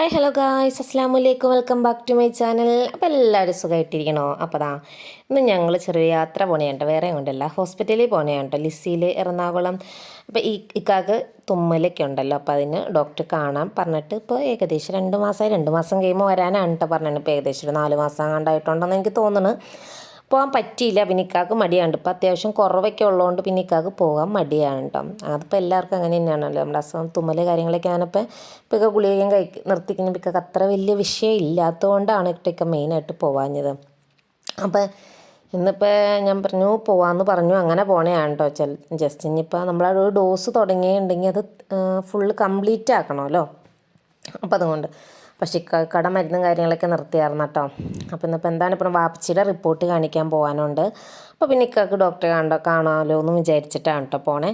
Hi hello guys അസ്സാം വലൈക്കും welcome back to my channel അപ്പോൾ എല്ലാവരും സുഖമായിട്ടിരിക്കണോ അപ്പോൾ ദാ ഇന്ന് ഞങ്ങൾ ചെറിയ യാത്ര പോണേണ്ട. വേറെ ഉണ്ടല്ല ഹോസ്പിറ്റലിൽ പോണേണ്ട. ലിസിയിൽ എറണാകുളം. അപ്പോൾ ഈ ഇക്കാക്ക് തുമ്മലൊക്കെ ഉണ്ടല്ലോ. അപ്പോൾ അതിന് ഡോക്ടർ കാണാൻ പറഞ്ഞിട്ട് ഇപ്പോൾ ഏകദേശം രണ്ട് മാസമായി രണ്ട് മാസം കഴിയുമ്പോൾ വരാനാണ് കേട്ടോ പറഞ്ഞത് ഇപ്പോൾ ഏകദേശം ഒരു നാല് മാസം കണ്ടായിട്ടുണ്ടെന്ന് എനിക്ക് തോന്നുന്നു പോകാൻ പറ്റിയില്ല. പിന്നെ ഇക്കാക്ക് മടിയാണ്. ഇപ്പോൾ അത്യാവശ്യം കുറവൊക്കെ ഉള്ളതുകൊണ്ട് പിന്നെ ഇക്കാക്ക് പോകാൻ മടിയാണ് കേട്ടോ. അതിപ്പോൾ എല്ലാവർക്കും അങ്ങനെ തന്നെയാണല്ലോ. നമ്മുടെ അസുഖം തുമ്മൽ കാര്യങ്ങളൊക്കെ ഞാനിപ്പോൾ ഇക്ക ഗുളികയും കഴി നിർത്തിക്കുന്ന. ഇക്കാക്ക് അത്ര വലിയ വിഷയം ഇല്ലാത്തതുകൊണ്ടാണ് ഇട്ടൊക്കെ മെയിനായിട്ട് പോകാഞ്ഞത് അപ്പോൾ ഇന്നിപ്പോൾ ഞാൻ പറഞ്ഞു പോവാമെന്ന് പറഞ്ഞു. അങ്ങനെ പോണേയാണ് കേട്ടോ ചെൽ ജസ്റ്റ് ഇനിയിപ്പോൾ നമ്മളൊരു ഡോസ് തുടങ്ങിയിട്ടുണ്ടെങ്കിൽ അത് ഫുള്ള് കംപ്ലീറ്റ് ആക്കണമല്ലോ. അപ്പോൾ അതുകൊണ്ട് പക്ഷേ കട മരുന്നും കാര്യങ്ങളൊക്കെ നിർത്തിയായിരുന്നു കേട്ടോ. അപ്പോൾ ഇന്നിപ്പോൾ എന്താണ് ഇപ്പം വാപ്പച്ചിയുടെ റിപ്പോർട്ട് കാണിക്കാൻ പോകാനുണ്ട് അപ്പോൾ പിന്നെ ഇക്കാക്ക് ഡോക്ടറെ കണ്ടോ കാണാമല്ലോ എന്ന് വിചാരിച്ചിട്ടാണ് കേട്ടോ പോണേ.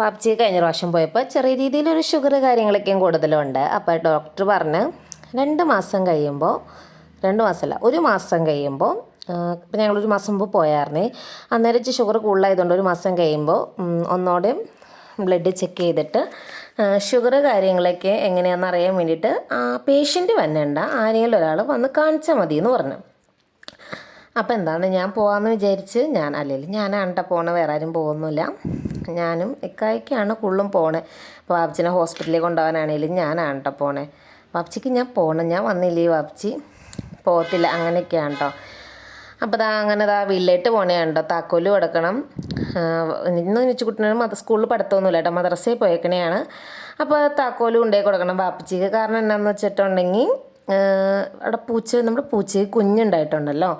വാപ്പച്ചി കഴിഞ്ഞ പ്രാവശ്യം പോയപ്പോൾ ചെറിയ രീതിയിലൊരു ഷുഗർ കാര്യങ്ങളൊക്കെയും കൂടുതലുണ്ട്. അപ്പോൾ ഡോക്ടർ പറഞ്ഞ് രണ്ട് മാസം കഴിയുമ്പോൾ രണ്ട് മാസമല്ല ഒരു മാസം കഴിയുമ്പോൾ ഇപ്പം ഞങ്ങളൊരു മാസം മുമ്പ് പോയായിരുന്നേ. അന്നേരം ഷുഗർ കൂടുതലായതുകൊണ്ട് ഒരു മാസം കഴിയുമ്പോൾ ഒന്നോടെ ബ്ലഡ് ചെക്ക് ചെയ്തിട്ട് ഷുഗർ കാര്യങ്ങളൊക്കെ എങ്ങനെയാണെന്ന് അറിയാൻ വേണ്ടിയിട്ട് പേഷ്യന്റ് വന്നേണ്ട. ആരെങ്കിലും ഒരാൾ വന്ന് കാണിച്ചാൽ മതി എന്ന് പറഞ്ഞു. അപ്പോൾ എന്താണ് ഞാൻ പോകാമെന്ന് വിചാരിച്ച് ഞാൻ അല്ലെങ്കിൽ കേട്ടോ പോണ വേറെ ആരും പോകുന്നില്ല. ഞാനും ഇക്കായ്ക്കാണ് കുള്ളും പോണേ. അപ്പോൾ വാപ്ച്ചിനെ ഹോസ്പിറ്റലിൽ കൊണ്ടുപോകാനാണെങ്കിലും കേട്ടോ പോണേ. വാപ്ച്ചിക്ക് ഞാൻ പോകണം ഞാൻ വന്നില്ലേ വാപ്ച്ചി? പോകത്തില്ല. അങ്ങനെയൊക്കെയാണ് കേട്ടോ അപ്പോൾ ദാ അങ്ങനെ ദാ വീട്ടിലേക്ക് പോണേ കണ്ടോ. താക്കോൽ കൊടുക്കണം. ഇന്ന് നിച്ചുകുട്ടനും മത സ്കൂളിൽ പഠിത്തമൊന്നുമില്ല കേട്ടോ. മദ്രസയിൽ പോയേക്കണെയാണ്. അപ്പോൾ താക്കോൽ കൊണ്ടേ കൊടുക്കണം വാപ്പച്ചിക്ക് കാരണം എന്നാന്ന് വെച്ചിട്ടുണ്ടെങ്കിൽ അവിടെ പൂച്ച നമ്മുടെ പൂച്ചയ്ക്ക് കുഞ്ഞുണ്ടായിട്ടുണ്ടല്ലോ.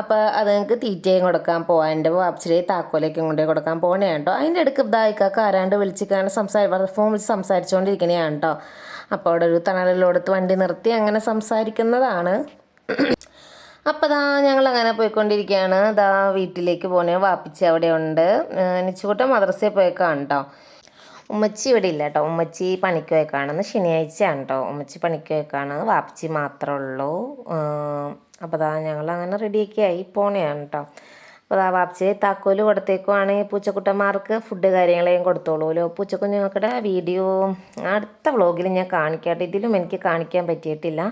അപ്പോൾ അത് നിങ്ങൾക്ക് തീറ്റയും കൊടുക്കാൻ പോകാൻ എന്റെ വാപ്പച്ചിയുടെ താക്കോലേക്കും കൊണ്ടേ കൊടുക്കാൻ പോകണേ കേട്ടോ അതിന്റെ ഇടയ്ക്ക് ഇതായിക്കാക്ക് ആരാണ്ട് വിളിച്ചിക്കാണ് സംസാരി ഫോൺ വിളിച്ച് സംസാരിച്ചുകൊണ്ടിരിക്കണേ കേട്ടോ അപ്പോൾ അവിടെ ഒരു തണലിലോടത്ത് വണ്ടി നിർത്തി അങ്ങനെ സംസാരിക്കുന്നതാണ്. അപ്പോൾ ഞങ്ങൾ അങ്ങനെ പോയിക്കൊണ്ടിരിക്കുകയാണ്. ദാ വീട്ടിലേക്ക് പോണേ. വാപ്പിച്ച് അവിടെ ഉണ്ട് നിച്ചുകൂട്ടം മദ്രസയിൽ പോയേക്കാണ് കേട്ടോ ഉമ്മച്ചി ഇവിടെ ഇല്ല കേട്ടോ ഉമ്മച്ചി പണിക്ക് പോയേക്കാണെന്ന് ശനിയാഴ്ചയാണ് കേട്ടോ ഉമ്മച്ചി പണിക്ക് പോയേക്കാണ്. വാപ്പിച്ചി മാത്രമേ ഉള്ളൂ. അപ്പോൾ ഞങ്ങൾ അങ്ങനെ റെഡിയൊക്കെ ആയി പോണേയാണ് കേട്ടോ അപ്പോൾ ആ താക്കോൽ കൊടുത്തേക്കുവാണെങ്കിൽ പൂച്ചക്കുട്ടന്മാർക്ക് ഫുഡ് കാര്യങ്ങളെയും കൊടുത്തോളൂല്ലോ പൂച്ചക്കുഞ്ഞുങ്ങൾക്കുടെ വീഡിയോ അടുത്ത വ്ളോഗിൽ ഞാൻ കാണിക്കാട്ടെ. ഇതിലും എനിക്ക് കാണിക്കാൻ പറ്റിയിട്ടില്ല.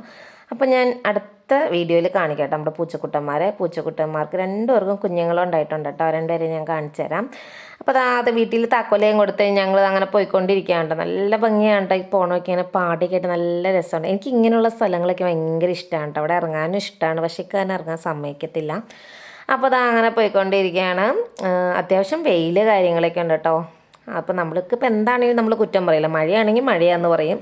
അപ്പോൾ ഞാൻ അടുത്ത വീഡിയോയിൽ കാണിക്കട്ടെ നമ്മുടെ പൂച്ചക്കുട്ടന്മാരെ. പൂച്ചക്കുട്ടന്മാർക്ക് രണ്ടുപേർക്കും കുഞ്ഞുങ്ങളുണ്ടായിട്ടുണ്ട് കേട്ടോ. രണ്ടുപേരെയും ഞാൻ കാണിച്ചു തരാം അപ്പോൾ അത് വീട്ടിൽ താക്കോലയും കൊടുത്ത് ഞങ്ങൾ അങ്ങനെ പോയിക്കൊണ്ടിരിക്കുകയാണ് നല്ല ഭംഗിയാണ് ഈ പോണമൊക്കെ ഇങ്ങനെ കേട്ട് നല്ല രസമുണ്ട് എനിക്ക് ഇങ്ങനെയുള്ള സ്ഥലങ്ങളൊക്കെ ഭയങ്കര ഇഷ്ടമാണ് കേട്ടോ. അവിടെ ഇറങ്ങാനും ഇഷ്ടമാണ് പക്ഷേ ഇക്കാരൻ ഇറങ്ങാൻ സമ്മതിക്കത്തില്ല. അപ്പോൾ അത് അങ്ങനെ പോയിക്കൊണ്ടിരിക്കുകയാണ്. അത്യാവശ്യം വെയിൽ കാര്യങ്ങളൊക്കെ ഉണ്ട് കേട്ടോ. അപ്പോൾ നമ്മൾക്ക് ഇപ്പോൾ എന്താണെങ്കിലും നമ്മൾ കുറ്റം പറയില്ല. മഴയാണെങ്കിൽ മഴയാന്ന് പറയും.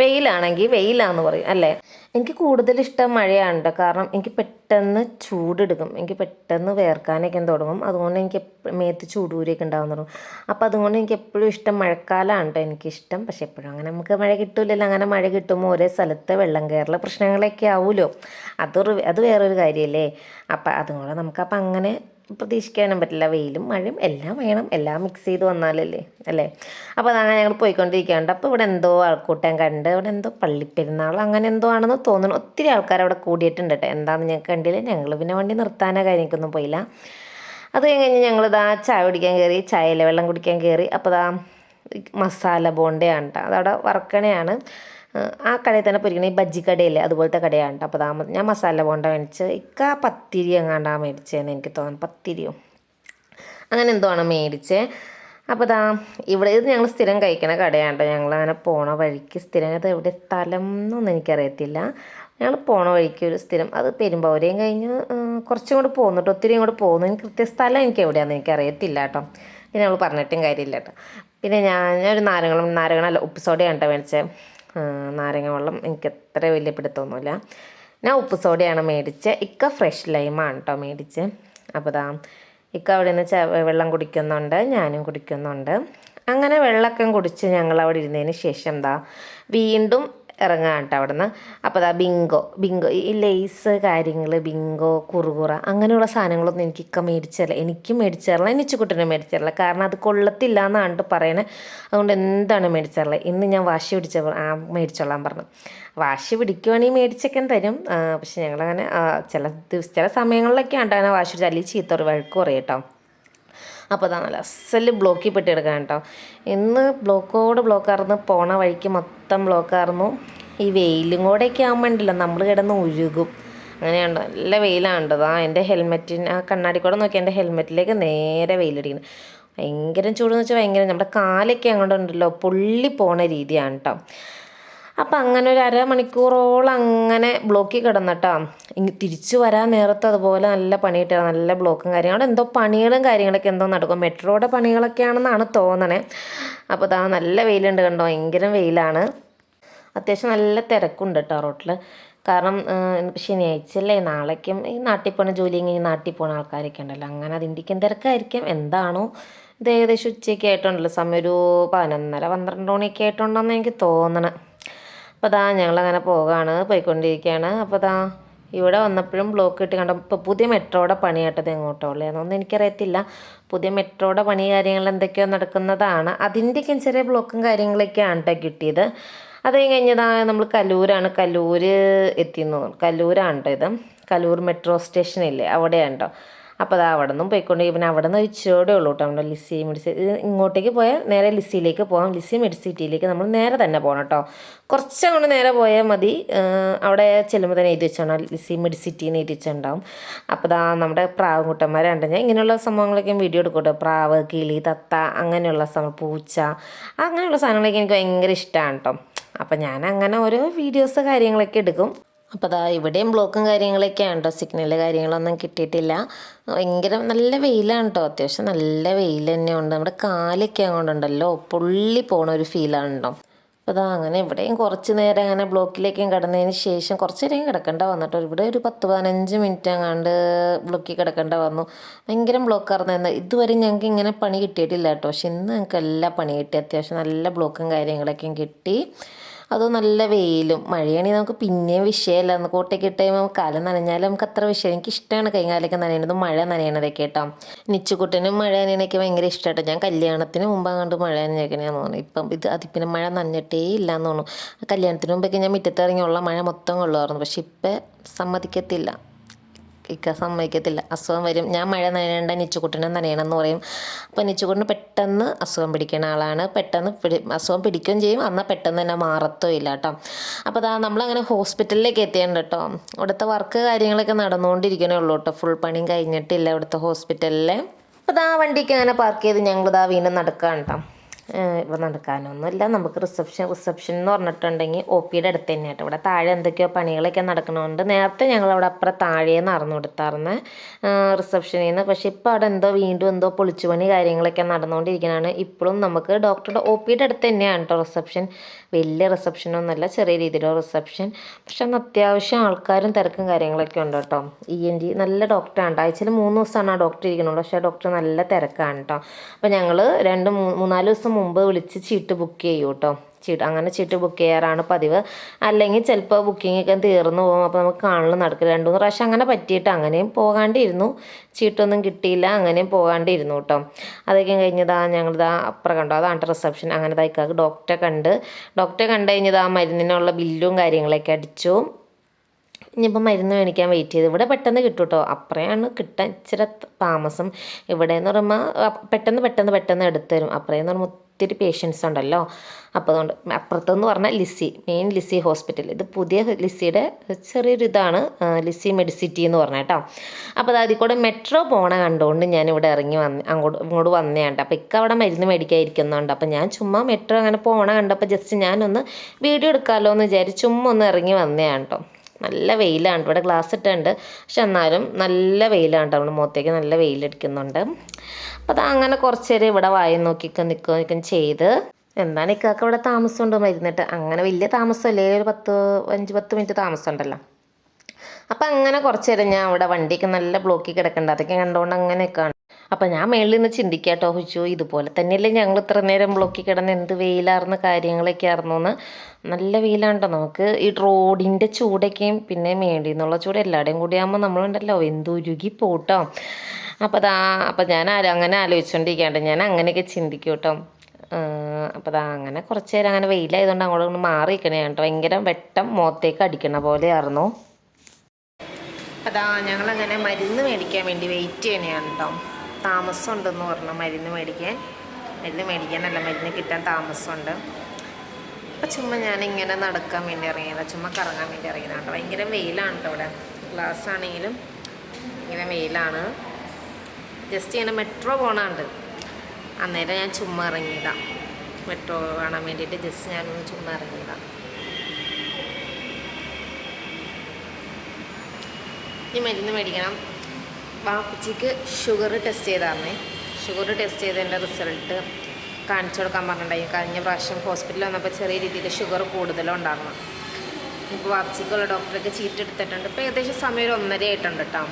വെയിലാണെങ്കിൽ വെയിലാന്ന് പറയും അല്ലേ? എനിക്ക് കൂടുതൽ ഇഷ്ടം മഴയാണ് കാരണം എനിക്ക് പെട്ടെന്ന് ചൂടെടുക്കും. എനിക്ക് പെട്ടെന്ന് വേർക്കാനൊക്കെ തുടങ്ങും. അതുകൊണ്ട് എനിക്ക് മേത്ത് ചൂടൂരിയൊക്കെ ഉണ്ടാകും തുടങ്ങും. അപ്പോൾ അതുകൊണ്ട് എനിക്ക് എപ്പോഴും ഇഷ്ടം മഴക്കാലമാണ് കേട്ടോ എനിക്കിഷ്ടം. പക്ഷെ എപ്പോഴും അങ്ങനെ നമുക്ക് മഴ കിട്ടില്ലല്ലോ അങ്ങനെ മഴ കിട്ടുമ്പോൾ ഒരേ സ്ഥലത്ത് വെള്ളം കയറല പ്രശ്നങ്ങളൊക്കെ ആവുമല്ലോ അതൊരു അത് വേറൊരു കാര്യമല്ലേ അപ്പം അതുകൊണ്ട് നമുക്കപ്പം അങ്ങനെ പ്രതീക്ഷിക്കാനും പറ്റില്ല. വെയിലും മഴയും എല്ലാം വേണം. എല്ലാം മിക്സ് ചെയ്ത് വന്നാലല്ലേ? അല്ലേ? അപ്പോൾ അതങ്ങനെ ഞങ്ങൾ പോയിക്കൊണ്ടിരിക്കുകയുണ്ട് അപ്പോൾ ഇവിടെ എന്തോ ആൾക്കൂട്ടം കണ്ട് ഇവിടെ എന്തോ പള്ളിപ്പെരുന്നാൾ അങ്ങനെ എന്തോ ആണെന്ന് തോന്നുന്നു. ഒത്തിരി ആൾക്കാർ അവിടെ കൂടിയിട്ടുണ്ട് കേട്ടോ. എന്താണെന്ന് ഞങ്ങൾക്ക് കണ്ടില്ല? ഞങ്ങൾ പിന്നെ വണ്ടി നിർത്താനോ കാര്യങ്ങൾക്കൊന്നും പോയില്ല. അത് കഴിഞ്ഞ് ഞങ്ങൾ ഇതാ ചായ കുടിക്കാൻ കയറി ചായയിലെ വെള്ളം കുടിക്കാൻ കയറി അപ്പോൾ ഇതാ മസാല ബോണ്ടയാണ് കേട്ടോ. അതവിടെ വറക്കണയാണ്. ആ കടയിൽ തന്നെ പൊരിക്കണ ഈ ബജ്ജി കടയില്ലേ അതുപോലത്തെ കടയാണ് അപ്പോൾ താമസം ഞാൻ മസാല ബോണ്ട മേടിച്ച് ഇക്ക പത്തിരി എങ്ങാണ്ടാണ് മേടിച്ചതെന്ന് എനിക്ക് തോന്നുന്നു. പത്തിരിയോ? അങ്ങനെ എന്തോ ആണ് മേടിച്ചേ. അപ്പോൾ ദാ ഇവിടെ ഇത് ഞങ്ങൾ സ്ഥിരം കഴിക്കണ കടയാണ് ഞങ്ങൾ അങ്ങനെ പോണ വഴിക്ക് സ്ഥിരം അത് എവിടെ സ്ഥലം എന്നൊന്നും എനിക്കറിയത്തില്ല. ഞങ്ങൾ പോണ വഴിക്ക് ഒരു സ്ഥിരം അത് പെരുമ്പാവൂരെയും കഴിഞ്ഞ് കുറച്ചും കൂടെ പോകുന്നുണ്ട് ഒത്തിരി ഇങ്ങോട്ട് പോകുന്നു എനിക്ക് കൃത്യ സ്ഥലം എനിക്ക് എവിടെയാണെന്ന് എനിക്കറിയത്തില്ല കേട്ടോ പിന്നെ ഞങ്ങൾ പറഞ്ഞിട്ടും കാര്യമില്ല കേട്ടോ പിന്നെ ഞാൻ ഒരു നാരങ്ങളും നാരങ്ങളല്ല സോഡയാണ് കേട്ടോ മേടിച്ചത് നാരങ്ങ വെള്ളം എനിക്ക് അത്ര വലിയ പിടുത്തമൊന്നുമില്ല. ഞാൻ ഉപ്പ് സോഡയാണ് മേടിച്ചത് ഇക്ക ഫ്രഷ് ലൈമാണ് കേട്ടോ മേടിച്ച്. അപ്പോൾ ഇതാ ഇക്ക അവിടെ നിന്ന് വെള്ളം കുടിക്കുന്നുണ്ട് ഞാനും കുടിക്കുന്നുണ്ട്. അങ്ങനെ വെള്ളമൊക്കെ കുടിച്ച് ഞങ്ങൾ അവിടെ ഇരുന്നതിന് ശേഷം എന്താ വീണ്ടും ഇറങ്ങാം കേട്ടോ അവിടെ നിന്ന് അപ്പോൾ അതാ ബിങ്കോ ബിങ്കോ ഈ ലേസ് കാര്യങ്ങൾ ബിങ്കോ കുറുകുറ അങ്ങനെയുള്ള സാധനങ്ങളൊന്നും എനിക്കൊക്കെ മേടിച്ചല്ല. എനിക്ക് മേടിച്ചറില്ല എനിച്ചുകുട്ടനെ മേടിച്ചറില്ല. കാരണം അത് കൊള്ളത്തില്ല എന്നാണ് പറയണത് അതുകൊണ്ട് എന്താണ് മേടിച്ചറില്ല. ഇന്ന് ഞാൻ വാശി പിടിച്ച ആ മേടിച്ചോളാൻ പറഞ്ഞു. വാശി പിടിക്കുവാണെങ്കിൽ മേടിച്ചൊക്കെ തരും. പക്ഷെ ഞങ്ങളങ്ങനെ ചില ദിവസം ചില സമയങ്ങളിലൊക്കെ ഉണ്ടാകുന്ന വാശി പിടിച്ചാൽ അല്ലെങ്കിൽ ചീത്ത വഴക്ക് പറയും കേട്ടോ. അപ്പോൾ അതാണ് നല്ല അസൽ ബ്ലോക്കിൽ പെട്ടി കിടക്കാൻ കേട്ടോ. ഇന്ന് ബ്ലോക്കോട് ബ്ലോക്കായിരുന്നു പോണ വഴിക്ക് മൊത്തം ബ്ലോക്കായിരുന്നു ഈ വെയിലും കൂടെയൊക്കെ ആകുമ്പോൾ നമ്മൾ കിടന്ന് ഒഴുകും അങ്ങനെയുണ്ട് നല്ല വെയിലാണ് ആ എന്റെ ഹെൽമെറ്റിന് ആ കണ്ണാടി കൂടെ നോക്കി എന്റെ ഹെൽമെറ്റിലേക്ക് നേരെ വെയിലടിക്കുന്നത് ഭയങ്കര ചൂടെന്ന് വെച്ചാൽ ഭയങ്കര. നമ്മുടെ കാലൊക്കെ അങ്ങോട്ടുണ്ടല്ലോ പൊള്ളി പോണ രീതിയാണ് കേട്ടോ. അപ്പം അങ്ങനെ ഒരു അരമണിക്കൂറോളം അങ്ങനെ ബ്ലോക്കിൽ കിടന്നിട്ടാ. ഇങ്ങ് തിരിച്ചു വരാൻ നേരത്ത് അതുപോലെ നല്ല പണി കിട്ടുക നല്ല ബ്ലോക്കും കാര്യങ്ങളും. അവിടെ എന്തോ പണികളും കാര്യങ്ങളൊക്കെ എന്തോ നടക്കും. മെട്രോയുടെ പണികളൊക്കെയാണെന്നാണ് തോന്നണേ. അപ്പോൾ ഇതാ നല്ല വെയിലുണ്ട് കണ്ടോ. ഭയങ്കര വെയിലാണ്. അത്യാവശ്യം നല്ല തിരക്കുണ്ട് കേട്ടോ റോട്ടിൽ കാരണം ശനിയാഴ്ചയല്ലേ നാളേക്കും ഈ നാട്ടിൽ പോണ ജോലി കഴിഞ്ഞ് നാട്ടിൽ പോണ ആൾക്കാരൊക്കെ ഉണ്ടല്ലോ. അങ്ങനെ അതിന്റെക്കും തിരക്കായിരിക്കും. എന്താണോ? ഇത് ഏകദേശം ഉച്ചയ്ക്ക് ആയിട്ടുണ്ടല്ലോ സമയം ഒരു പതിനൊന്നര പന്ത്രണ്ട് മണിയൊക്കെ ആയിട്ടുണ്ടെന്ന് എനിക്ക് തോന്നണം. അപ്പോൾ അതാ ഞങ്ങളങ്ങനെ പോകുകയാണ് പോയിക്കൊണ്ടിരിക്കുകയാണ് അപ്പോൾ ദാ ഇവിടെ വന്നപ്പോഴും ബ്ലോക്ക് ഇട്ട് കണ്ടോ ഇപ്പോൾ പുതിയ മെട്രോയുടെ പണി കേട്ടത് എങ്ങോട്ടോ ഉള്ളതെന്നൊന്നും എനിക്കറിയത്തില്ല. പുതിയ മെട്രോയുടെ പണി കാര്യങ്ങൾ എന്തൊക്കെയോ നടക്കുന്നതാണ്. അതിന്റെയൊക്കെ ചെറിയ ബ്ലോക്കും കാര്യങ്ങളൊക്കെയാണ് കേട്ടോ കിട്ടിയത്. അത് കഴിഞ്ഞതാ നമ്മൾ കലൂരാണ്. കലൂർ എത്തിയെന്ന് കലൂരാണ് കേട്ടോ ഇത്. കലൂർ മെട്രോ സ്റ്റേഷനില്ലേ? അവിടെയാണ് കേട്ടോ അപ്പോൾ അത് അവിടെ നിന്നും പോയിക്കൊണ്ട് പിന്നെ അവിടെ നിന്ന് ഇച്ചിരിയോടെ ഉള്ളൂ കേട്ടോ നമ്മുടെ ലിസി മെഡിസി ഇത് ഇങ്ങോട്ടേക്ക് പോയാൽ നേരെ ലിസിയിലേക്ക് പോകാം ലിസി മെഡിസിറ്റിയിലേക്ക് നമ്മൾ നേരെ തന്നെ പോകണം കേട്ടോ. കുറച്ചങ്ങോട്ട് നേരെ പോയാൽ മതി. അവിടെ ചെല്ലുമ്പോൾ തന്നെ എഴുതി വെച്ചാണ്. ലിസി മെഡിസിറ്റി എന്ന് എഴുതി വെച്ചിട്ടുണ്ടാവും. അപ്പോൾ ദാ നമ്മുടെ പ്രാവ് കുട്ടന്മാരുണ്ട് ഞാൻ ഇങ്ങനെയുള്ള സംഭവങ്ങളൊക്കെ വീഡിയോ എടുക്കൂട്ടോ കേട്ടോ. പ്രാവ് കിളി തത്ത അങ്ങനെയുള്ള സംഭവം പൂച്ച അങ്ങനെയുള്ള സാധനങ്ങളൊക്കെ എനിക്ക് ഭയങ്കര ഇഷ്ടമാണ് കേട്ടോ. അപ്പം ഞാൻ അങ്ങനെ ഓരോ വീഡിയോസ് കാര്യങ്ങളൊക്കെ എടുക്കും. അപ്പോൾ അതാ ഇവിടെയും ബ്ലോക്കും കാര്യങ്ങളൊക്കെയാണ് കേട്ടോ സിഗ്നൽ കാര്യങ്ങളൊന്നും കിട്ടിയിട്ടില്ല. ഭയങ്കര നല്ല വെയിലാണ് കേട്ടോ അത്യാവശ്യം നല്ല വെയിൽ തന്നെ ഉണ്ട്. നമ്മുടെ കാലൊക്കെ അങ്ങോട്ടുണ്ടല്ലോ പുള്ളി പോണ ഒരു ഫീലാണ് കേട്ടോ അപ്പോൾ അതാ അങ്ങനെ ഇവിടെയും കുറച്ച് നേരം അങ്ങനെ ബ്ലോക്കിലേക്കും കിടന്നതിന് ശേഷം കുറച്ച് നേരം കിടക്കേണ്ട വന്നിട്ടോ ഇവിടെ ഒരു പത്ത് പതിനഞ്ച് മിനിറ്റ് അങ്ങാണ്ട് ബ്ലോക്കിൽ കിടക്കേണ്ട വന്നു. ഭയങ്കര ബ്ലോക്കായിരുന്നു ഇതുവരെ ഞങ്ങൾക്ക് ഇങ്ങനെ പണി കിട്ടിയിട്ടില്ല കേട്ടോ പക്ഷെ ഇന്ന് ഞങ്ങൾക്ക് എല്ലാ പണി കിട്ടി. അത്യാവശ്യം നല്ല ബ്ലോക്കും കാര്യങ്ങളൊക്കെയും കിട്ടി. അത് നല്ല വെയിലും മഴയാണെങ്കിൽ നമുക്ക് പിന്നെയും വിഷയമല്ല. അന്ന് കോട്ടയ്ക്ക് ഇട്ട് കഴിയുമ്പോൾ കാലം നനഞ്ഞാലും നമുക്ക് അത്ര വിഷയം. എനിക്ക് ഇഷ്ടമാണ് കൈകാലൊക്കെ നനയണത് മഴ നനയണതൊക്കെ കേട്ടോ. നിച്ചുകുട്ടനും മഴ നനയണൊക്കെ ഭയങ്കര ഇഷ്ടമായിട്ടോ ഞാൻ കല്യാണത്തിന് മുമ്പ് അങ്ങോട്ട് മഴ നനഞ്ഞേക്കണെന്ന് തോന്നുന്നു. ഇപ്പം ഇത് അതിപ്പിന്നെ മഴ നനഞ്ഞിട്ടേ ഇല്ല എന്ന് തോന്നുന്നു കല്യാണത്തിന് മുമ്പൊക്കെ ഞാൻ മുറ്റത്ത് ഇറങ്ങിയുള്ള മഴ മൊത്തം കൊള്ളുമായിരുന്നു. പക്ഷെ ഇപ്പം സമ്മതിക്കത്തില്ല. ഇക്ക സമ്മതിക്കത്തില്ല. അസുഖം വരും. ഞാൻ മഴ നനയേണ്ട നിച്ചുകുട്ടനെ നനയണം എന്ന് പറയും. അപ്പോൾ നിച്ചുകുട്ടന് പെട്ടെന്ന് അസുഖം പിടിക്കുന്ന ആളാണ്. പെട്ടെന്ന് പിടി അസുഖം പിടിക്കുകയും ചെയ്യും. എന്നാൽ പെട്ടെന്ന് തന്നെ മാറത്തോ ഇല്ല കേട്ടോ. അപ്പോൾ അതാ നമ്മളങ്ങനെ ഹോസ്പിറ്റലിലേക്ക് എത്തിയുണ്ട് കേട്ടോ. ഇവിടുത്തെ വർക്ക് കാര്യങ്ങളൊക്കെ നടന്നുകൊണ്ടിരിക്കണേ ഉള്ളൂ കേട്ടോ. ഫുൾ പണിയും കഴിഞ്ഞിട്ടില്ല ഇവിടുത്തെ ഹോസ്പിറ്റലിലെ. അപ്പോൾ ആ വണ്ടിക്ക് അങ്ങനെ പാർക്ക് ചെയ്ത് ഞങ്ങളിതാ വീണ്ടും നടക്കുകയാണ് കേട്ടോ. ഇവിടെ നടക്കാനൊന്നുമില്ല. നമുക്ക് റിസപ്ഷൻ റിസപ്ഷൻ എന്ന് പറഞ്ഞിട്ടുണ്ടെങ്കിൽ ഒ പിയുടെ അടുത്ത് തന്നെയാട്ടോ. ഇവിടെ താഴെ എന്തൊക്കെയോ പണികളൊക്കെ നടക്കണമുണ്ട് നേരത്തെ ഞങ്ങൾ അവിടെ അപ്പുറം താഴേന്ന് അറിഞ്ഞു കൊടുത്തായിരുന്നു റിസപ്ഷനിൽ നിന്ന് പക്ഷേ ഇപ്പോൾ അവിടെ എന്തോ വീണ്ടും എന്തോ പൊളിച്ചുപണി കാര്യങ്ങളൊക്കെ നടന്നുകൊണ്ടിരിക്കുന്നതാണ് ഇപ്പോഴും നമുക്ക് ഡോക്ടറുടെ ഒ പിയുടെ അടുത്ത് തന്നെയാണ് കേട്ടോ റിസപ്ഷൻ വലിയ റിസപ്ഷനൊന്നുമല്ല ചെറിയ രീതിയിലോ റിസപ്ഷൻ പക്ഷെ അന്ന് അത്യാവശ്യം ആൾക്കാരും തിരക്കും കാര്യങ്ങളൊക്കെ ഉണ്ട് കേട്ടോ. ഇ എൻ ഡി നല്ല ഡോക്ടറാണ് ആഴ്ചയിൽ മൂന്ന് ദിവസമാണ് ആ ഡോക്ടർ ഇരിക്കുന്നുള്ളൂ പക്ഷേ ആ ഡോക്ടർ നല്ല തിരക്കാണ് കേട്ടോ അപ്പോൾ ഞങ്ങൾ രണ്ട് മൂന്നാൽ ദിവസം മുമ്പ് വിളിച്ച് ചീട്ട് ബുക്ക് ചെയ്യും കേട്ടോ അങ്ങനെ ചീട്ട് ബുക്ക് ചെയ്യാറാണ് പതിവ്. അല്ലെങ്കിൽ ചിലപ്പോൾ ബുക്കിംഗ് ഒക്കെ തീർന്നു പോകും. അപ്പോൾ നമുക്ക് കാണലും നടക്കില്ല രണ്ട് മൂന്ന് പ്രാവശ്യം അങ്ങനെ പറ്റിയിട്ട് അങ്ങനെയും പോകാണ്ടിരുന്നു. ചീട്ടൊന്നും കിട്ടിയില്ല. അങ്ങനെയും പോകാണ്ടിരുന്നു കേട്ടോ. അതൊക്കെ കഴിഞ്ഞതാ ഞങ്ങളിതാ അപ്പുറം കണ്ടോ. അതാണ് റിസപ്ഷൻ അങ്ങനെ തയ്ക്കാക്ക് ഡോക്ടറെ കണ്ട് ഡോക്ടറെ കണ്ടു കഴിഞ്ഞതാ മരുന്നിനുള്ള ബില്ലും കാര്യങ്ങളൊക്കെ അടിച്ചു. ഇനിയിപ്പോൾ മരുന്ന് മേടിക്കാൻ വെയിറ്റ് ചെയ്ത്. ഇവിടെ പെട്ടെന്ന് കിട്ടും കേട്ടോ അപ്പറയാണ് കിട്ടാൻ ഇച്ചിരി താമസം. ഇവിടെ എന്ന് പറയുമ്പോൾ പെട്ടെന്ന് പെട്ടെന്ന് പെട്ടെന്ന് എടുത്തു തരും. അപ്പറയെന്ന് പറയുമ്പോൾ ഒത്തിരി പേഷ്യൻസ് ഉണ്ടല്ലോ. അപ്പോൾ അതുകൊണ്ട് അപ്പുറത്തെന്ന് പറഞ്ഞാൽ ലിസി മെയിൻ ലിസി ഹോസ്പിറ്റൽ ഇത് പുതിയ ലിസിയുടെ ചെറിയൊരു ഇതാണ് ലിസി മെഡിസിറ്റി എന്ന് പറഞ്ഞ കേട്ടോ. അപ്പോൾ അത് അതിൽ കൂടെ മെട്രോ പോണ കണ്ടുകൊണ്ട് ഞാൻ ഇവിടെ ഇറങ്ങി വന്ന് അങ്ങോട്ട് ഇങ്ങോട്ട് വന്നേണ്ട. അപ്പോൾ ഇക്ക അവിടെ മരുന്ന് മേടിക്കാതിരിക്കുന്നുണ്ട്. അപ്പോൾ ഞാൻ ചുമ്മാ മെട്രോ അങ്ങനെ പോണ കണ്ടപ്പോൾ ജസ്റ്റ് ഞാനൊന്ന് വീഡിയോ എടുക്കാമല്ലോ എന്ന് വിചാരിച്ച് ചുമ്മാ ഒന്ന് ഇറങ്ങി വന്നതാണ് കേട്ടോ. നല്ല വെയിലാണ്. ഇവിടെ ഗ്ലാസ് ഇട്ടുണ്ട് പക്ഷെ എന്നാലും നല്ല വെയിലാണ് നമ്മൾ മുഖത്തേക്ക് നല്ല വെയിലടിക്കുന്നുണ്ട് അപ്പോൾ അത് അങ്ങനെ കുറച്ച് നേരം ഇവിടെ വായി നോക്കിക്കും നിൽക്കുകയും നിൽക്കും ചെയ്ത്. എന്താണ് ഇക്കാക്ക് ഇവിടെ താമസമുണ്ട് മരുന്നിട്ട്? അങ്ങനെ വലിയ താമസമല്ലേ? ഒരു പത്ത് അഞ്ച് പത്ത് മിനിറ്റ് താമസം ഉണ്ടല്ലോ അപ്പം അങ്ങനെ കുറച്ച് നേരം ഞാൻ അവിടെ വണ്ടിയൊക്കെ നല്ല ബ്ലോക്കിൽ കിടക്കണ്ട അതൊക്കെ കണ്ടുകൊണ്ട് അങ്ങനെയൊക്കെയാണ് അപ്പം ഞാൻ മേളിൽ നിന്ന് ചിന്തിക്കാട്ടോ ഹുച്ചു ഇതുപോലെ തന്നെയല്ലേ ഞങ്ങൾ ഇത്ര നേരം ബ്ലോക്കിൽ കിടന്ന് എന്ത് വെയിലാർന്ന കാര്യങ്ങളൊക്കെ ആയിരുന്നു എന്ന് നല്ല വെയിലാണ്ടോ നമുക്ക് ഈ റോഡിന്റെ ചൂടൊക്കെയും പിന്നെ മേളിൽ നിന്നുള്ള ചൂട് എല്ലാവരുടെയും കൂടി ആകുമ്പോൾ നമ്മളുണ്ടല്ലോ എന്തുരുകി പോട്ടോ. അപ്പോൾ അതാ അപ്പം ഞാൻ അങ്ങനെ ആലോചിച്ചുകൊണ്ടിരിക്കാണ്ട് ഞാൻ അങ്ങനെയൊക്കെ ചിന്തിക്കും കേട്ടോ അപ്പോൾ അതാ അങ്ങനെ കുറച്ച് നേരം അങ്ങനെ വെയിലായതുകൊണ്ട് അങ്ങോട്ട് കൊണ്ട് മാറി നിൽക്കണേ കേട്ടോ ഭയങ്കര വെട്ടം മുഖത്തേക്ക് അടിക്കണ പോലെയായിരുന്നു അതാ ഞങ്ങളങ്ങനെ മരുന്ന് മേടിക്കാൻ വേണ്ടി വെയിറ്റ് ചെയ്യണേ കേട്ടോ താമസം ഉണ്ടെന്ന് പറഞ്ഞു മരുന്ന് മേടിക്കാൻ. മരുന്ന് മേടിക്കാനല്ല മരുന്ന് കിട്ടാൻ താമസമുണ്ട്. അപ്പം ചുമ്മാ ഞാനിങ്ങനെ നടക്കാൻ വേണ്ടി ഇറങ്ങിയതാണ് ചുമ്മാ കറങ്ങാൻ വേണ്ടി ഇറങ്ങിയതാണ് ഭയങ്കര വെയിലാണ് കേട്ടോ ഇവിടെ. ഗ്ലാസ് ആണെങ്കിലും ഇങ്ങനെ വെയിലാണ്. ജസ്റ്റ് ഇങ്ങനെ മെട്രോ പോകണുണ്ട് അന്നേരം ഞാൻ ചുമ്മാ ഇറങ്ങിയതാണ് മെട്രോ കാണാൻ വേണ്ടിയിട്ട് ജസ്റ്റ് ഞാനൊന്ന് ചുമ്മാ ഇറങ്ങിയതാണ് ഇനി മരുന്ന് മേടിക്കണം. വാപ്പച്ചിക്ക് ഷുഗർ ടെസ്റ്റ് ചെയ്തായിരുന്നേ ഷുഗർ ടെസ്റ്റ് ചെയ്തതിന്റെ റിസൾട്ട് കാണിച്ചു കൊടുക്കാൻ പറഞ്ഞിട്ടുണ്ടായി. കഴിഞ്ഞ പ്രാവശ്യം ഹോസ്പിറ്റലിൽ വന്നപ്പോൾ ചെറിയ രീതിയിൽ ഷുഗർ കൂടുതലുണ്ടായിരുന്നു ഇപ്പോൾ വാപ്പച്ചിക്കുള്ള ഡോക്ടറൊക്കെ ചീട്ട് എടുത്തിട്ടുണ്ട്. ഇപ്പോൾ ഏകദേശം സമയം ഒരു ഒന്നര ആയിട്ടുണ്ട് കേട്ടോ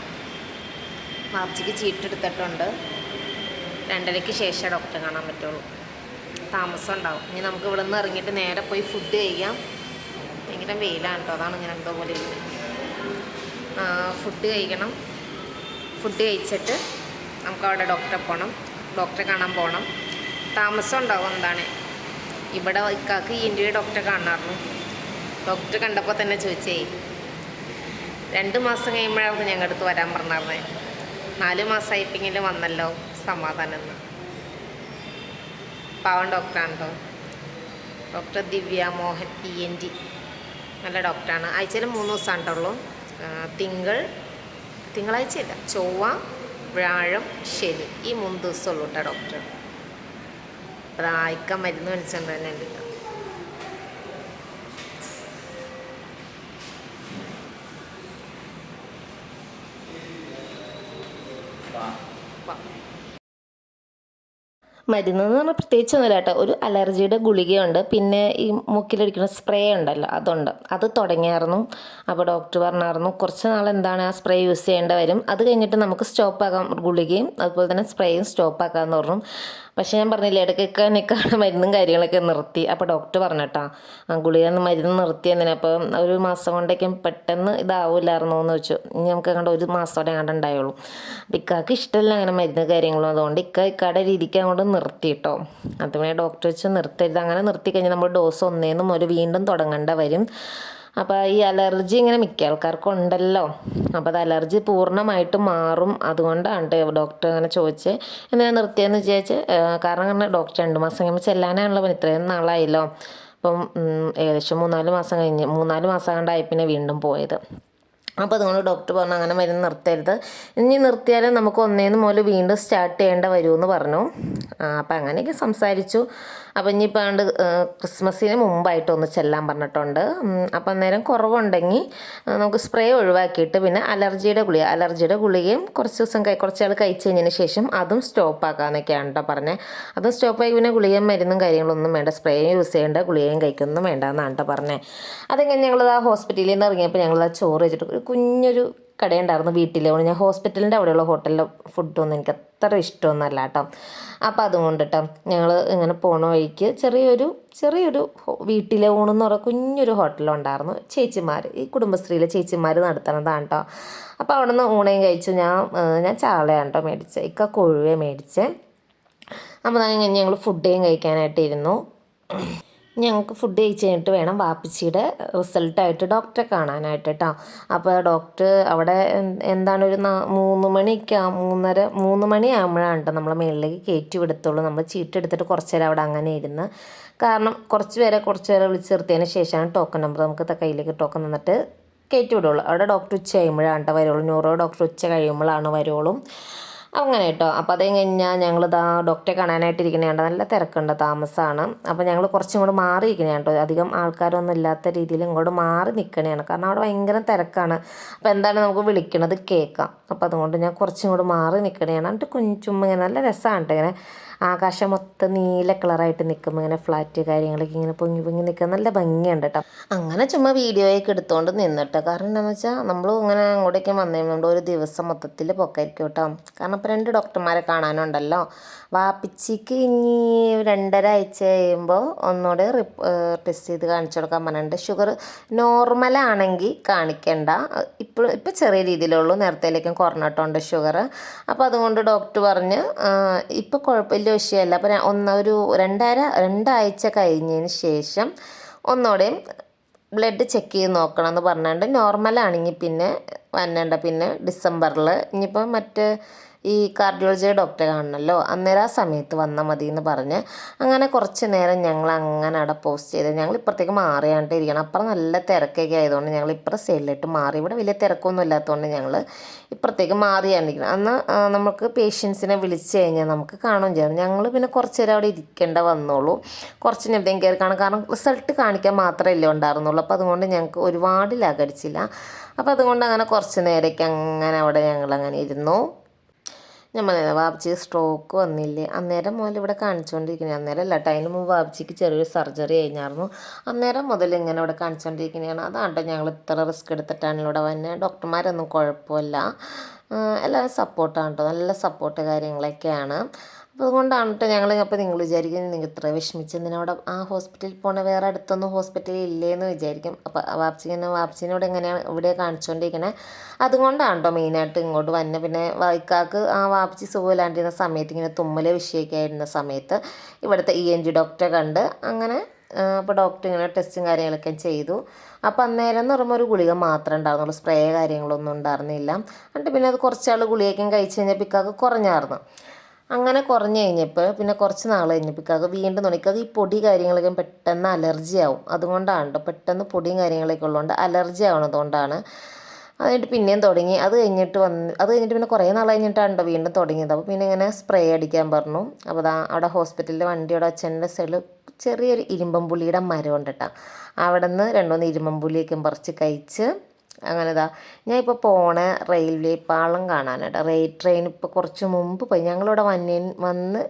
വാപ്പച്ചിക്ക് ചീട്ട് എടുത്തിട്ടുണ്ട്. രണ്ടരയ്ക്ക് ശേഷമേ ഡോക്ടറെ കാണാൻ പറ്റുള്ളൂ. താമസം ഉണ്ടാവും. ഇനി നമുക്ക് ഇവിടെ നിന്ന് ഇറങ്ങിയിട്ട് നേരെ പോയി ഫുഡ് കഴിക്കാം. ഭയങ്കര വെയിലാണ് കേട്ടോ അതാണ് ഇങ്ങനെ എന്തോ പോലെ ഫുഡ് കഴിക്കണം. ഫുഡ് കഴിച്ചിട്ട് നമുക്ക് അവിടെ ഡോക്ടറെ പോകണം ഡോക്ടറെ കാണാൻ പോകണം താമസം ഉണ്ടാവും എന്താണ്? ഇവിടെ ഇക്കാക്ക് ഈ ഇന്ത്യയെ ഡോക്ടറെ കാണാറുണ്ട്. ഡോക്ടറെ കണ്ടപ്പോൾ തന്നെ ചോദിച്ചേ രണ്ട് മാസം കഴിയുമ്പോഴായിരുന്നു ഞങ്ങളുടെ അടുത്ത് വരാൻ പറഞ്ഞാർന്നേ നാല് മാസമായിട്ടെങ്കിലും വന്നല്ലോ സമാധാനം എന്ന്. പാവൻ ഡോക്ടറാണ് doctor Divya Mohan E N T. നല്ല ഡോക്ടറാണ് ആഴ്ചയിൽ മൂന്ന് ദിവസമാണ് കേട്ടുള്ളൂ തിങ്കൾ തിങ്കളാഴ്ചയില്ല ചൊവ്വ വ്യാഴം ശനി. ഈ മൂന്ന് ദിവസമുള്ളൂ കേട്ടോ ഡോക്ടർ ആയിക്കാൻ മരുന്ന് മേടിച്ചുകൊണ്ട് തന്നെ ഉണ്ട് മരുന്ന് എന്ന് പറഞ്ഞാൽ പ്രത്യേകിച്ചൊന്നുമില്ല കേട്ടോ. ഒരു അലർജിയുടെ ഗുളികയുണ്ട്. പിന്നെ ഈ മൂക്കിലടിക്കുന്ന സ്പ്രേ ഉണ്ടല്ലോ അതുണ്ട്. അത് തുടങ്ങിയായിരുന്നു അപ്പോൾ ഡോക്ടർ പറഞ്ഞായിരുന്നു കുറച്ച് നാൾ എന്താണ് ആ സ്പ്രേ യൂസ് ചെയ്യേണ്ടി വരും. അത് കഴിഞ്ഞിട്ട് നമുക്ക് സ്റ്റോപ്പ് ആക്കാം ഗുളികയും അതുപോലെ തന്നെ സ്പ്രേയും സ്റ്റോപ്പ് ആക്കാമെന്ന് പറഞ്ഞു. പക്ഷേ ഞാൻ പറഞ്ഞില്ലേ ഇടയ്ക്കൊക്കെ നിൽക്കാണ് മരുന്നും കാര്യങ്ങളൊക്കെ നിർത്തി. അപ്പോൾ ഡോക്ടർ പറഞ്ഞിട്ടാ ആ ഗുളിക മരുന്ന് നിർത്തിയെന്നിന് അപ്പോൾ ഒരു മാസം കൊണ്ടേക്കും പെട്ടെന്ന് ഇതാവില്ലായിരുന്നു എന്ന് വെച്ചു ഇനി നമുക്ക് അങ്ങോട്ട് ഒരു മാസത്തോടെ അങ്ങോട്ട് ഉണ്ടായുള്ളൂ. അപ്പം ഇക്കാക്ക് ഇഷ്ടമല്ല അങ്ങനെ മരുന്ന് കാര്യങ്ങളും. അതുകൊണ്ട് ഇക്ക ഇക്കാടെ രീതിക്ക് അങ്ങോട്ട് നിർത്തി കേട്ടോ അതുപോലെ ഡോക്ടർ വെച്ച് നിർത്തരുത്. അങ്ങനെ നിർത്തി കഴിഞ്ഞാൽ നമ്മൾ ഡോസ് ഒന്നേന്നും ഒരു വീണ്ടും തുടങ്ങേണ്ട വരും. അപ്പോൾ ഈ അലർജി ഇങ്ങനെ മിക്ക ആൾക്കാർക്കും ഉണ്ടല്ലോ. അപ്പോൾ അത് അലർജി പൂർണമായിട്ട് മാറും. അതുകൊണ്ടാണ് ഡോക്ടർ അങ്ങനെ ചോദിച്ച്. എന്തിനാ നിർത്തിയെന്ന് വിചാരിച്ച് കാരണം അങ്ങനെ ഡോക്ടർ രണ്ട് മാസം കഴിയുമ്പോൾ ചെല്ലാനാണല്ലോ ഇത്രയും നാളായല്ലോ. അപ്പം ഏകദേശം മൂന്നാൽ മാസം കഴിഞ്ഞ് മൂന്നാൽ മാസം കണ്ടായി പിന്നെ വീണ്ടും പോയത്. അപ്പോൾ അതുകൊണ്ട് ഡോക്ടർ പറഞ്ഞു അങ്ങനെ മരുന്ന് നിർത്തരുത്. ഇനി നിർത്തിയാലും നമുക്ക് ഒന്നേന്ന് മുതൽ വീണ്ടും സ്റ്റാർട്ട് ചെയ്യേണ്ട വരുമെന്ന് പറഞ്ഞു. അപ്പോൾ അങ്ങനെയൊക്കെ സംസാരിച്ചു. അപ്പോൾ ഇനിയിപ്പോൾ ആണ്ട് ക്രിസ്മസിന് മുമ്പായിട്ട് ഒന്ന് ചെല്ലാൻ പറഞ്ഞിട്ടുണ്ട്. അപ്പോൾ അന്നേരം കുറവുണ്ടെങ്കിൽ നമുക്ക് സ്പ്രേ ഒഴിവാക്കിയിട്ട് പിന്നെ അലർജിയുടെ ഗുളിക അലർജിയുടെ ഗുളികയും കുറച്ച് ദിവസം കൈ ആൾ കഴിച്ച് കഴിഞ്ഞതിന് ശേഷം അതും സ്റ്റോപ്പ് ആക്കാമെന്നൊക്കെയാണ് കേട്ടോ പറഞ്ഞത് അതും സ്റ്റോപ്പാക്കി പിന്നെ ഗുളികയും മരുന്നും കാര്യങ്ങളൊന്നും വേണ്ട സ്പ്രേ യൂസ് ചെയ്യേണ്ട ഗുളികയും കഴിക്കുന്നതും വേണ്ട എന്നാണ് കേട്ടോ പറഞ്ഞത് അത് കഴിഞ്ഞ് ഞങ്ങൾ ആ ഹോസ്പിറ്റലിൽ നിന്ന് ഇറങ്ങിയപ്പോൾ ഞങ്ങൾ ആ ചോറ് വെച്ചിട്ട് കുഞ്ഞൊരു കടയുണ്ടായിരുന്നു വീട്ടിൽ അതുകൊണ്ട് ഞാൻ ഹോസ്പിറ്റലിന്റെ അവിടെയുള്ള ഹോട്ടലിലെ ഫുഡൊന്നും എനിക്ക് അത്ര ഇഷ്ടമൊന്നുമല്ല കേട്ടോ. അപ്പോൾ അതുകൊണ്ട് കേട്ടോ ഞങ്ങൾ ഇങ്ങനെ പോണ വഴിക്ക് ചെറിയൊരു ചെറിയൊരു വീട്ടിലെ ഊണെന്ന് പറയുന്ന കുഞ്ഞൊരു ഹോട്ടലുണ്ടായിരുന്നു ചേച്ചിമാർ ഈ കുടുംബശ്രീയിലെ ചേച്ചിമാർ നടത്തണതാണ് കേട്ടോ. അപ്പോൾ അവിടെ നിന്ന് ഊണയും കഴിച്ചു. ഞാൻ ഞാൻ ചാളയാണ് കേട്ടോ മേടിച്ചത് ഇക്ക കൊഴുവേ മേടിച്ചേ. അപ്പോൾ ഞങ്ങൾ ഫുഡേയും കഴിക്കാനായിട്ട് ഇരുന്നു ഞങ്ങൾക്ക് ഫുഡ് കഴിച്ച് കഴിഞ്ഞിട്ട് വേണം വാപ്പച്ചിയുടെ റിസൾട്ടായിട്ട് ഡോക്ടറെ കാണാനായിട്ട് കേട്ടോ അപ്പോൾ ഡോക്ടർ അവിടെ എന്താണ് ഒരു മൂന്ന് മണിക്ക് ആ- മൂന്നര മൂന്ന് മണി ആകുമ്പോഴാണ് കേട്ടോ നമ്മളെ മേളിലേക്ക് കയറ്റി വിടത്തുള്ളൂ. നമ്മൾ ചീട്ടെടുത്തിട്ട് കുറച്ച് നേരം അവിടെ അങ്ങനെ ഇരുന്ന്. കാരണം കുറച്ച് പേരെ കുറച്ച് പേരെ വിളിച്ച് നിർത്തിയതിന് ശേഷമാണ് ടോക്കൺ നമ്പർ നമുക്ക് കയ്യിലേക്ക് ടോക്കൺ തന്നിട്ട് കയറ്റി വിടുള്ളൂ. അവിടെ ഡോക്ടർ ഉച്ച കഴിയുമ്പോഴാണ് കേട്ടോ വരുള്ളൂ. ന്യൂറോ ഡോക്ടർ ഉച്ച കഴിയുമ്പോഴാണ് വരുള്ളൂ. അങ്ങനെ കേട്ടോ അപ്പോൾ അതേ കഴിഞ്ഞാൽ ഞങ്ങൾ ഇതാ ഡോക്ടറെ കാണാനായിട്ട് ഇരിക്കണേണ്ട നല്ല തിരക്കുണ്ട് താമസമാണ് അപ്പോൾ ഞങ്ങൾ കുറച്ചും കൂടെ മാറി ഇരിക്കുന്നതാണ് കേട്ടോ അധികം ആൾക്കാരൊന്നും ഇല്ലാത്ത രീതിയിൽ ഇങ്ങോട്ട് മാറി നിൽക്കണേ കാരണം അവിടെ ഭയങ്കര തിരക്കാണ്. അപ്പോൾ എന്താണ് നമുക്ക് വിളിക്കണത്? കേൾക്കാം അപ്പോൾ അതുകൊണ്ട് ഞാൻ കുറച്ചും കൂടെ മാറി നിൽക്കണേ എന്നിട്ട് കുഞ്ഞു ചുമ്മാ ഇങ്ങനെ നല്ല രസമാണ് കേട്ടോ ഇങ്ങനെ ആകാശം മൊത്തം നീല കളറായിട്ട് നിൽക്കുമ്പോൾ ഇങ്ങനെ ഫ്ലാറ്റ് കാര്യങ്ങളൊക്കെ ഇങ്ങനെ പൊങ്ങി പൊങ്ങി നിൽക്കാൻ നല്ല ഭംഗിയുണ്ട് കേട്ടോ അങ്ങനെ ചുമ്മാ വീഡിയോയൊക്കെ എടുത്തുകൊണ്ട് നിന്നിട്ട്. കാരണം എന്താണെന്ന് വെച്ചാൽ നമ്മൾ ഇങ്ങനെ അങ്ങോട്ടേക്ക് വന്നു കഴിയുമ്പോൾ ഒരു ദിവസം മൊത്തത്തിൽ പൊക്കായിരിക്കും കേട്ടോ കാരണം ഇപ്പോൾ രണ്ട് ഡോക്ടർമാരെ കാണാനുണ്ടല്ലോ. വാപ്പിച്ചിക്ക് ഇനി രണ്ടര ആഴ്ച കഴിയുമ്പോൾ ഒന്നുകൂടെ ടെസ്റ്റ് ചെയ്ത് കാണിച്ചു കൊടുക്കാൻ പറഞ്ഞിട്ടുണ്ട്. ഷുഗർ നോർമലാണെങ്കിൽ കാണിക്കേണ്ട. ഇപ്പോൾ ഇപ്പോൾ ചെറിയ രീതിയിലുള്ളൂ നേരത്തേലേക്കും കുറഞ്ഞിട്ടുണ്ട് ഷുഗർ അപ്പോൾ അതുകൊണ്ട് ഡോക്ടർ പറഞ്ഞ് ഇപ്പോൾ കുഴപ്പമില്ല വിഷയമല്ല. അപ്പോൾ ഒന്ന് ഒരു രണ്ടര രണ്ടാഴ്ച കഴിഞ്ഞതിന് ശേഷം ഒന്നുകൂടെയും ബ്ലഡ് ചെക്ക് ചെയ്ത് നോക്കണം എന്ന് പറഞ്ഞുകൊണ്ട് നോർമലാണെങ്കിൽ പിന്നെ വന്നേണ്ട പിന്നെ ഡിസംബറിൽ ഇനിയിപ്പോൾ മറ്റ് ഈ കാർഡിയോളജി ഡോക്ടറെ കാണണമല്ലോ അന്നേരം ആ സമയത്ത് വന്നാൽ മതി എന്ന് പറഞ്ഞ് അങ്ങനെ കുറച്ച് നേരം ഞങ്ങൾ അങ്ങനെ അവിടെ പോസ്റ്റ് ചെയ്ത് ഞങ്ങൾ ഇപ്പുറത്തേക്ക് മാറിയാണ്ട് ഇരിക്കണം. അപ്പുറം നല്ല തിരക്കൊക്കെ ആയതുകൊണ്ട് ഞങ്ങൾ ഇപ്പുറം സൈഡിലിട്ട് മാറി. ഇവിടെ വലിയ തിരക്കൊന്നും ഇല്ലാത്തതുകൊണ്ട് ഞങ്ങൾ ഇപ്പുറത്തേക്ക് മാറിയാണ്ടിരിക്കണം അന്ന് നമുക്ക് പേഷ്യൻസിനെ വിളിച്ച് കഴിഞ്ഞാൽ നമുക്ക് കാണുകയും ചെയ്യാം. ഞങ്ങൾ പിന്നെ കുറച്ച് നേരം അവിടെ ഇരിക്കേണ്ട വന്നോളൂ. കുറച്ച് നേരത്തേക്ക് കയറി കാണാം. കാരണം റിസൾട്ട് കാണിക്കാൻ മാത്രമല്ലേ ഉണ്ടായിരുന്നുള്ളൂ. അപ്പോൾ അതുകൊണ്ട് ഞങ്ങൾക്ക് ഒരുപാട് ലാഗടിച്ചില്ല. അപ്പോൾ അതുകൊണ്ട് അങ്ങനെ കുറച്ച് നേരമൊക്കെ അങ്ങനെ അവിടെ ഞങ്ങൾ അങ്ങനെ ഇരുന്നു. നമ്മൾ വാപ്പച്ചി സ്ട്രോക്ക് വന്നില്ലേ? അന്നേരം മുതൽ ഇവിടെ കാണിച്ചുകൊണ്ടിരിക്കുന്നത് അന്നേരം അല്ല കേട്ടോ മുമ്പ് വാപ്പച്ചിക്ക് ചെറിയൊരു സർജറി കഴിഞ്ഞായിരുന്നു. അന്നേരം മുതൽ ഇങ്ങനെ ഇവിടെ കാണിച്ചുകൊണ്ടിരിക്കുന്നതാണ് അതാണ് ഞങ്ങൾ ഇത്ര റിസ്ക് എടുത്തിട്ടാണല്ലോ ഇവിടെ വന്നത് ഡോക്ടർമാരൊന്നും കുഴപ്പമില്ല. എല്ലാവരും സപ്പോർട്ടാണ് കേട്ടോ നല്ല സപ്പോർട്ട് കാര്യങ്ങളൊക്കെയാണ്. അപ്പോൾ അതുകൊണ്ടാണ് കേട്ടോ ഞങ്ങൾ അപ്പോൾ നിങ്ങൾ വിചാരിക്കും നിങ്ങൾ ഇത്ര വിഷമിച്ച് എന്തിനാ അവിടെ ആ ഹോസ്പിറ്റലിൽ പോണ വേറെ അടുത്തൊന്നും ഹോസ്പിറ്റലിൽ ഇല്ലേന്ന് വിചാരിക്കും. അപ്പോൾ വാപ്സിനെ വാപ്സിനോട് എങ്ങനെയാണ് ഇവിടെ കാണിച്ചുകൊണ്ടിരിക്കണേ അതുകൊണ്ടാണ് കേട്ടോ മെയിനായിട്ട് ഇങ്ങോട്ട് വന്നെ. പിന്നെ വൈക്കാക്ക് ആ വാപ്സി സുഖമില്ലാണ്ടിരുന്ന സമയത്ത് ഇങ്ങനെ തുമ്മൽ വിഷയമൊക്കെ ആയിരുന്ന സമയത്ത് ഇവിടുത്തെ ഇ എൻ ജി ഡോക്ടറെ കണ്ട് അങ്ങനെ അപ്പോൾ ഡോക്ടർ ഇങ്ങനെ ടെസ്റ്റും കാര്യങ്ങളൊക്കെ ചെയ്തു. അപ്പോൾ അന്നേരം എന്ന് പറയുമ്പോൾ ഒരു ഗുളിക മാത്രമേ ഉണ്ടായിരുന്നുള്ളൂ. സ്പ്രേ കാര്യങ്ങളൊന്നും ഉണ്ടായിരുന്നില്ല. എന്നിട്ട് പിന്നെ അത് കുറച്ചാൾ ഗുളികയൊക്കെ കഴിച്ച് കഴിഞ്ഞപ്പോൾ ഇക്കാക്ക് കുറഞ്ഞായിരുന്നു അങ്ങനെ കുറഞ്ഞു കഴിഞ്ഞപ്പോൾ പിന്നെ കുറച്ച് നാൾ കഴിഞ്ഞപ്പോൾ വീണ്ടും തുടങ്ങി. ഇക്കാക്ക് ഈ പൊടി കാര്യങ്ങളൊക്കെ പെട്ടെന്ന് അലർജി ആവും. അതുകൊണ്ടാണ് പെട്ടെന്ന് പൊടിയും കാര്യങ്ങളൊക്കെ ഉള്ളതുകൊണ്ട് അലർജി ആവണതുകൊണ്ടാണ് അത് പിന്നെയും തുടങ്ങി. അത് കഴിഞ്ഞിട്ട് വന്ന് അത് കഴിഞ്ഞിട്ട് പിന്നെ കുറേ നാൾ കഴിഞ്ഞിട്ടാണ് വീണ്ടും തുടങ്ങിയത്. അപ്പോൾ പിന്നെ ഇങ്ങനെ സ്പ്രേ അടിക്കാൻ പറഞ്ഞു. അപ്പോൾ ദാ അവിടെ ഹോസ്പിറ്റലിൽ വണ്ടിയുടെ അച്ഛന്റെ സൈഡിൽ ചെറിയൊരു ഇരുമ്പമ്പുള്ളിയുടെ മരം ഉണ്ട് കേട്ടോ അവിടെ നിന്ന് രണ്ടുമൂന്ന് ഇരുമ്പമ്പുള്ളിയൊക്കെ പറിച്ച് കഴിച്ച് അങ്ങനെ ഇതാ ഞാൻ ഇപ്പോൾ പോണ റെയിൽവേ പാളം കാണാനായിട്ട് റെയിൽ ട്രെയിൻ ഇപ്പോൾ കുറച്ച് മുമ്പ് പോയി. ഞങ്ങളിവിടെ വന്നേ വന്ന്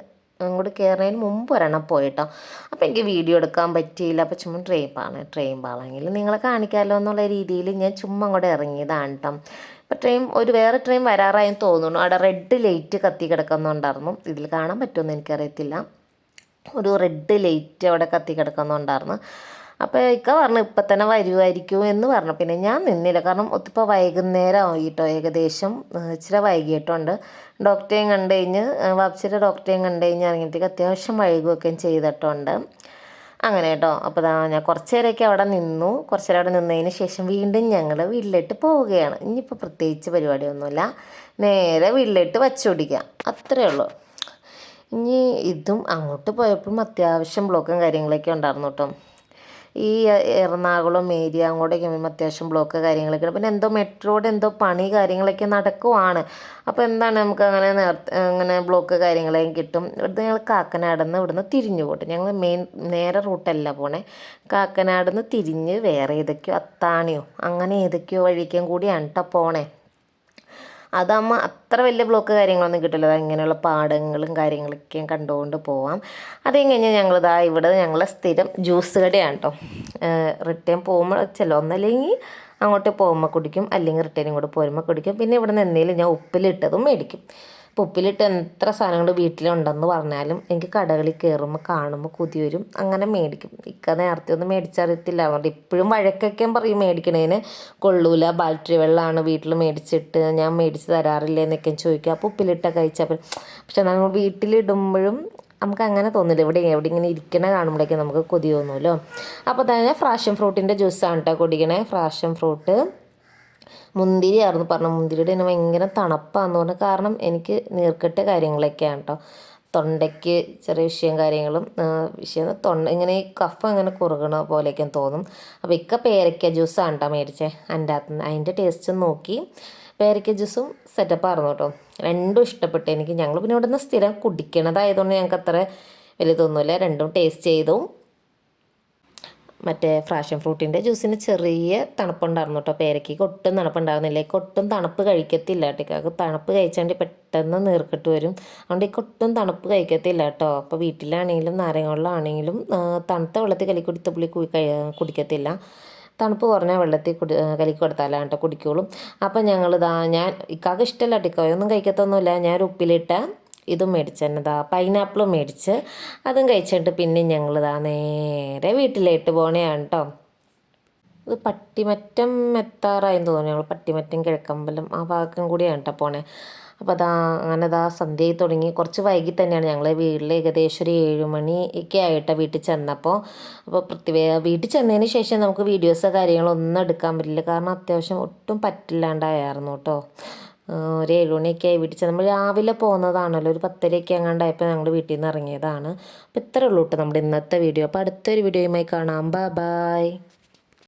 അങ്ങോട്ട് കയറുന്നതിന് മുമ്പ് ഒരെണ്ണം പോയിട്ടോ. അപ്പോൾ എനിക്ക് വീഡിയോ എടുക്കാൻ പറ്റിയില്ല. അപ്പോൾ ചുമ്മാ ട്രെയിൻ പാളം ട്രെയിൻ പാളെങ്കിൽ നിങ്ങളെ കാണിക്കാമല്ലോ എന്നുള്ള രീതിയിൽ ഞാൻ ചുമ്മാ അങ്ങോട്ട് ഇറങ്ങിയതാണ് കേട്ടോ അപ്പോൾ ട്രെയിൻ ഒരു വേറെ ട്രെയിൻ വരാറായെന്ന് തോന്നുന്നു. അവിടെ റെഡ് ലൈറ്റ് കത്തി കിടക്കുന്നുണ്ടായിരുന്നു. ഇതിൽ കാണാൻ പറ്റുമെന്ന് എനിക്കറിയത്തില്ല. ഒരു റെഡ് ലൈറ്റ് അവിടെ കത്തി കിടക്കുന്നുണ്ടായിരുന്നു. അപ്പോൾ ഇക്ക പറഞ്ഞു ഇപ്പം തന്നെ വരുമായിരിക്കും എന്ന് പറഞ്ഞു. പിന്നെ ഞാൻ നിന്നില്ല. കാരണം ഒത്തിപ്പോൾ വൈകുന്നേരം ആയിട്ടോ ഏകദേശം. ഇച്ചിരി വൈകിയിട്ടുണ്ട്. ഡോക്ടറെയും കണ്ടു കഴിഞ്ഞ് വാപ്സിയുടെ ഡോക്ടറെയും കണ്ടു കഴിഞ്ഞ് ഇറങ്ങിയിട്ടേക്ക് അത്യാവശ്യം വൈകുകയൊക്കെ ചെയ്തിട്ടുണ്ട്. അങ്ങനെ കേട്ടോ. അപ്പോൾ ഞാൻ കുറച്ച് നേരമൊക്കെ അവിടെ നിന്നു. കുറച്ച് നേരം അവിടെ നിന്നതിന് ശേഷം വീണ്ടും ഞങ്ങൾ വീട്ടിലിട്ട് പോവുകയാണ്. ഇനിയിപ്പോൾ പ്രത്യേകിച്ച് പരിപാടിയൊന്നുമില്ല. നേരെ വീട്ടിലിട്ട് വച്ചുപിടിക്കാം അത്രയേ ഉള്ളൂ. ഇനി ഇതും അങ്ങോട്ട് പോയപ്പോഴും അത്യാവശ്യം ബ്ലോക്കും കാര്യങ്ങളൊക്കെ ഉണ്ടായിരുന്നു കേട്ടോ. ഈ എറണാകുളം ഏരിയ അങ്ങോട്ടേക്ക് വരുമ്പോൾ അത്യാവശ്യം ബ്ലോക്ക് കാര്യങ്ങളൊക്കെ പിന്നെ എന്തോ മെട്രോയുടെ എന്തോ പണി കാര്യങ്ങളൊക്കെ നടക്കുവാണ്. അപ്പോൾ എന്താണ് നമുക്ക് അങ്ങനെ അങ്ങനെ ബ്ലോക്ക് കാര്യങ്ങളെയും കിട്ടും. ഇവിടുന്ന് ഞങ്ങൾ കാക്കനാടുന്ന് ഇവിടുന്ന് തിരിഞ്ഞു പോട്ടെ. ഞങ്ങൾ മെയിൻ നേരെ റൂട്ടല്ല പോണേ. കാക്കനാടുന്ന് തിരിഞ്ഞ് വേറെ ഏതൊക്കെയോ അത്താണിയോ അങ്ങനെ ഏതൊക്കെയോ വഴിക്കും കൂടിയാണ് കേട്ടോ പോണേ. അതാകുമ്പോൾ അത്ര വലിയ ബ്ലോക്ക് കാര്യങ്ങളൊന്നും കിട്ടില്ല. ഇങ്ങനെയുള്ള പാടങ്ങളും കാര്യങ്ങളൊക്കെ കണ്ടുകൊണ്ട് പോവാം. അത് കഴിഞ്ഞ് ഞങ്ങളിതാ ഇവിടെ ഞങ്ങളെ സ്ഥിരം ജ്യൂസ് കടയാണ് കേട്ടോ റിട്ടേൺ പോകുമ്പോൾ ചില ഒന്നല്ലെങ്കിൽ അങ്ങോട്ട് പോകുമ്പോൾ കുടിക്കും. അല്ലെങ്കിൽ റിട്ടേൺ ഇങ്ങോട്ട് പോരുമ്പോൾ കുടിക്കും. പിന്നെ ഇവിടെ നിന്ന് എന്തെങ്കിലും ഞാൻ ഉപ്പിലിട്ടതും മേടിക്കും. ഉപ്പിലിട്ട് എത്ര സാധനങ്ങൾ വീട്ടിലുണ്ടെന്ന് പറഞ്ഞാലും എനിക്ക് കടകളിൽ കയറുമ്പോൾ കാണുമ്പോൾ കൊതി വരും. അങ്ങനെ മേടിക്കും. ഇക്ക നേരത്തെ ഒന്നും മേടിച്ചറിയത്തില്ല. അതുകൊണ്ട് ഇപ്പോഴും വഴക്കൊക്കെ പറയും മേടിക്കണേന്. കൊള്ളൂല ബാറ്ററി വെള്ളമാണ് വീട്ടിൽ മേടിച്ചിട്ട് ഞാൻ മേടിച്ച് തരാറില്ല എന്നൊക്കെ ചോദിക്കും. അപ്പോൾ ഉപ്പിലിട്ട കഴിച്ചാൽ പക്ഷെ നമ്മൾ വീട്ടിലിടുമ്പോഴും നമുക്ക് അങ്ങനെ തോന്നില്ല. ഇവിടെ എവിടെ ഇങ്ങനെ ഇരിക്കണ കാണുമ്പോഴേക്കും നമുക്ക് കൊതി തോന്നുമല്ലോ അപ്പോൾ തന്നെ ഫ്രാഷൻ ഫ്രൂട്ടിന്റെ ജ്യൂസാണ് കേട്ടോ കുടിക്കണേ. ഫ്രാഷൻ ഫ്രൂട്ട് മുന്തിരി ആയിരുന്നു പറഞ്ഞു. മുന്തിരിയുടെ തന്നെ ഭയങ്കര തണുപ്പാന്ന് പറഞ്ഞു. കാരണം എനിക്ക് നീർക്കെട്ട് കാര്യങ്ങളൊക്കെയാണ് കേട്ടോ തൊണ്ടയ്ക്ക് ചെറിയ വിഷയം കാര്യങ്ങളും വിഷയം തൊണ്ട ഇങ്ങനെ കഫ ഇങ്ങനെ കുറുകണ പോലെയൊക്കെ തോന്നും. അപ്പോൾ ഇക്ക പേരയ്ക്ക ജ്യൂസാണ് കേട്ടോ മേടിച്ചേ. അതിന്റെ അകത്ത് അതിന്റെ ടേസ്റ്റ് നോക്കി പേരയ്ക്ക ജ്യൂസും സെറ്റപ്പ് ആയിരുന്നു കേട്ടോ രണ്ടും ഇഷ്ടപ്പെട്ടു എനിക്ക്. ഞങ്ങൾ പിന്നെ ഇവിടെ നിന്ന് സ്ഥിരം കുടിക്കണതായതുകൊണ്ട് ഞങ്ങൾക്ക് അത്ര വലിയ തോന്നുന്നില്ല രണ്ടും ടേസ്റ്റ് ചെയ്തു. മറ്റേ ഫ്രാഷൻ ഫ്രൂട്ടിന്റെ ജ്യൂസിന് ചെറിയ തണുപ്പുണ്ടായിരുന്നു കേട്ടോ പേരയ്ക്ക് ഒട്ടും തണുപ്പുണ്ടാകുന്നില്ല ഒട്ടും തണുപ്പ് കഴിക്കത്തില്ല കേട്ടോ തണുപ്പ് കഴിച്ചാണ്ട് പെട്ടെന്ന് നീർക്കിട്ട് വരും. അതുകൊണ്ട് ഒട്ടും തണുപ്പ് കഴിക്കത്തില്ല കേട്ടോ അപ്പോൾ വീട്ടിലാണെങ്കിലും നാരങ്ങ വെള്ളമാണെങ്കിലും തണുത്ത വെള്ളത്തിൽ കലി കൊടുത്ത പുള്ളി കുടിക്കത്തില്ല. തണുപ്പ് കുറഞ്ഞ വെള്ളത്തിൽ കുടി കലിക്ക് കൊടുത്താലാണ് കേട്ടോ കുടിക്കുള്ളൂ. അപ്പം ഞങ്ങളിതാ ഞാൻ ഇക്കാക്ക് ഇഷ്ടമല്ല കേട്ടോ ഒന്നും കഴിക്കത്തൊന്നുമില്ല. ഞാൻ ഉപ്പിലിട്ട ഇതും മേടിച്ചെന്നതാ പൈനാപ്പിളും മേടിച്ച് അതും കഴിച്ചിട്ട് പിന്നെ ഞങ്ങളിതാ നേരെ വീട്ടിലേട്ട് പോണേയാണ് കേട്ടോ ഇത് പട്ടിമറ്റം എത്താറായെന്ന് തോന്നുന്നു. ഞങ്ങൾ പട്ടിമറ്റം കിഴക്കമ്പലം ആ ഭാഗം കൂടിയാണ് കേട്ടോ പോണേ. അപ്പോൾ അതാ അങ്ങനെ അതാ സന്ധ്യ തുടങ്ങി. കുറച്ച് വൈകി തന്നെയാണ് ഞങ്ങൾ വീട്ടിൽ ഏകദേശം ഒരു ഏഴുമണി ഒക്കെ ആയിട്ടാണ് വീട്ടിൽ ചെന്നപ്പോൾ അപ്പോൾ പ്രത്യേക വീട്ടിൽ ചെന്നതിന് ശേഷം നമുക്ക് വീഡിയോസോ കാര്യങ്ങളോ ഒന്നും എടുക്കാൻ പറ്റില്ല. കാരണം അത്യാവശ്യം ഒട്ടും പറ്റില്ലാണ്ടായിരുന്നു കേട്ടോ ഒരു ഏഴുമണിയൊക്കെ ആയി വീട്ടിൽ നമ്മൾ രാവിലെ പോകുന്നതാണല്ലോ. ഒരു പത്തരയൊക്കെ അങ്ങാണ്ടായപ്പോൾ ഞങ്ങൾ വീട്ടിൽ നിന്ന് ഇറങ്ങിയതാണ്. അപ്പോൾ ഇത്രയേ ഉള്ളൂ കേട്ടോ നമ്മുടെ ഇന്നത്തെ വീഡിയോ. അപ്പോൾ അടുത്തൊരു വീഡിയോയുമായി കാണാം. Bye bye.